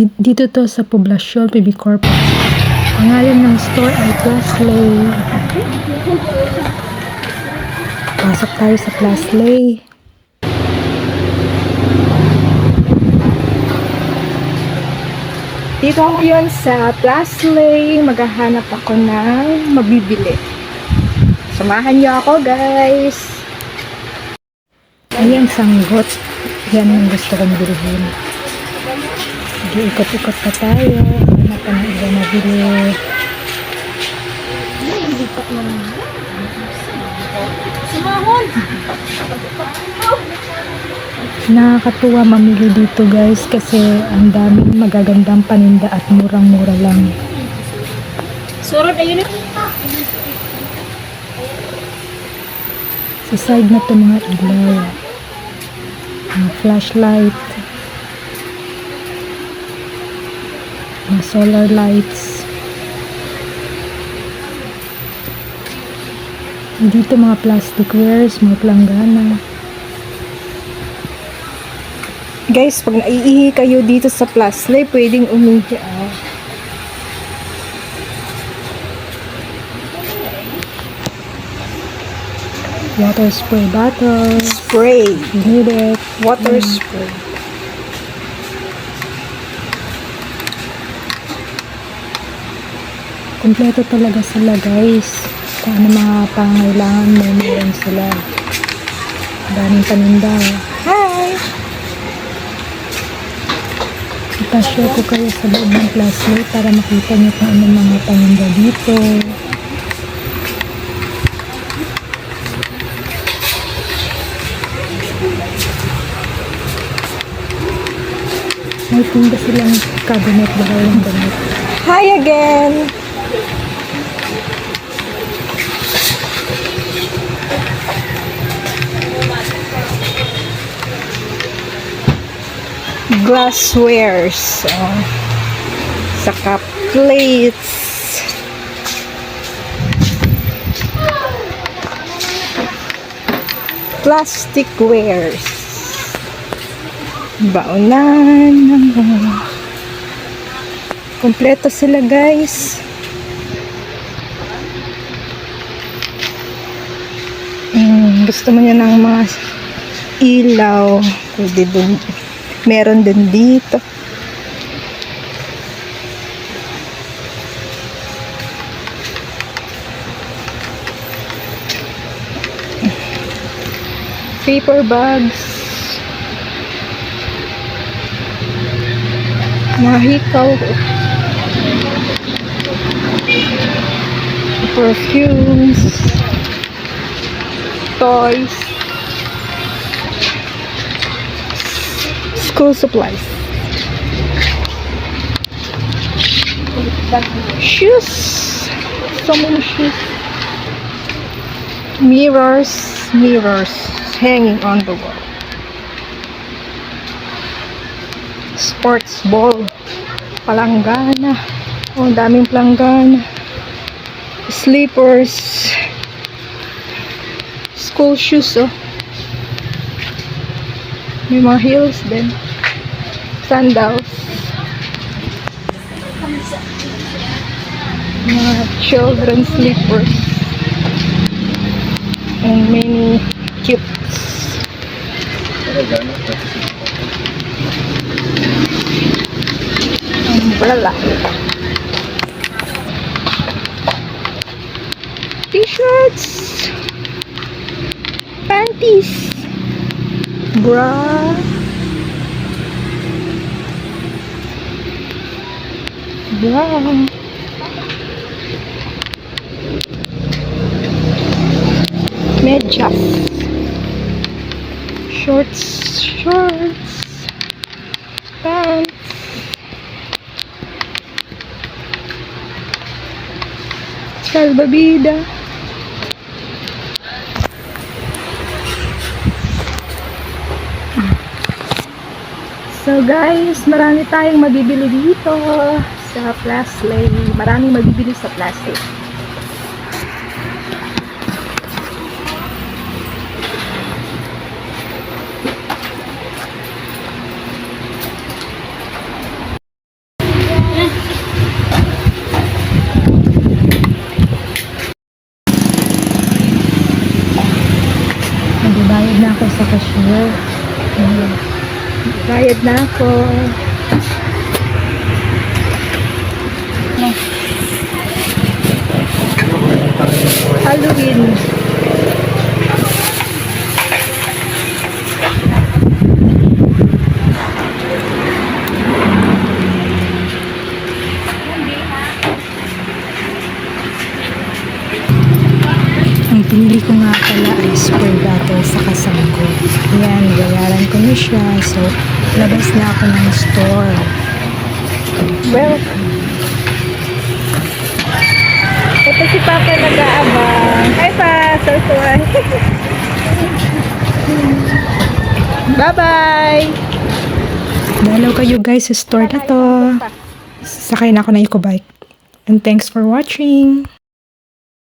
Di- Dito to sa Poblacion, PB Corpus. Pangalan ng store ay Plasley. Pasok tayo sa Plasley. Dito ako yun sa Plasley. Maghahanap ako ng mabibili. Samahan niyo ako, guys. Ayan, sanggot. Yan ang gusto kong bilhin. Sige, ikot-ikot pa tayo. Hanap pa ng iba na bili. Nakakatuwa mamili dito guys kasi ang daming magagandang paninda at murang-mura lang. Surot na yun. Sa side na to mga ilaw. Mga flashlight. Mga solar lights. Dito mga plastic wares, mga planggana. Guys, pag naiihi kayo dito sa Plasley, pwedeng umihi. Ah. Water spray bottle. Spray. You need it. Water spray. Kompleto talaga sila guys. Kung ano mga pangailangan mo, meron sila. Daming paninda. Hi! Ipashow ko kayo sa loob ng classmate para makita niyo kung ano mga paninda dito. May tinda silang cabinet, bawal ng damit. Hi again! Glasswares. Oh. Saka plates. Plastic wares. Baonan. Kompleto sila guys. Mm, gusto mo niya ng mga ilaw. Pwede dun. Meron din dito. Paper bags. Mga hikaw. Perfumes. Toys. School supplies. Shoes. So many shoes. Mirrors. Mirrors hanging on the wall. Sports ball. Palanggana. Oh, daming palanggana. Slippers. School shoes, oh. May mga heels din. Sandals. Mga children's slippers. And many cutes. Umbrella. T-shirts. Panties. Bra. Bra. Medyas. Shorts. Shorts. Pants. Salbabida. So guys, marami tayong mabibili dito sa Plastlay. Maraming mabibili sa Plastlay. Nagbabayad na ako sa cashier. Ayan. Halloween. Ang pinili ko nga pala ay spray bottle sa kasanggo. Ayan, bayaran ko na siya. So, labas na ako ng store. Well, ito si Papa nag-aabang. Hi pa, Sorsoy. Bye-bye! Dalaw kayo guys sa store na to. Sakay na ako ng eco bike. And thanks for watching.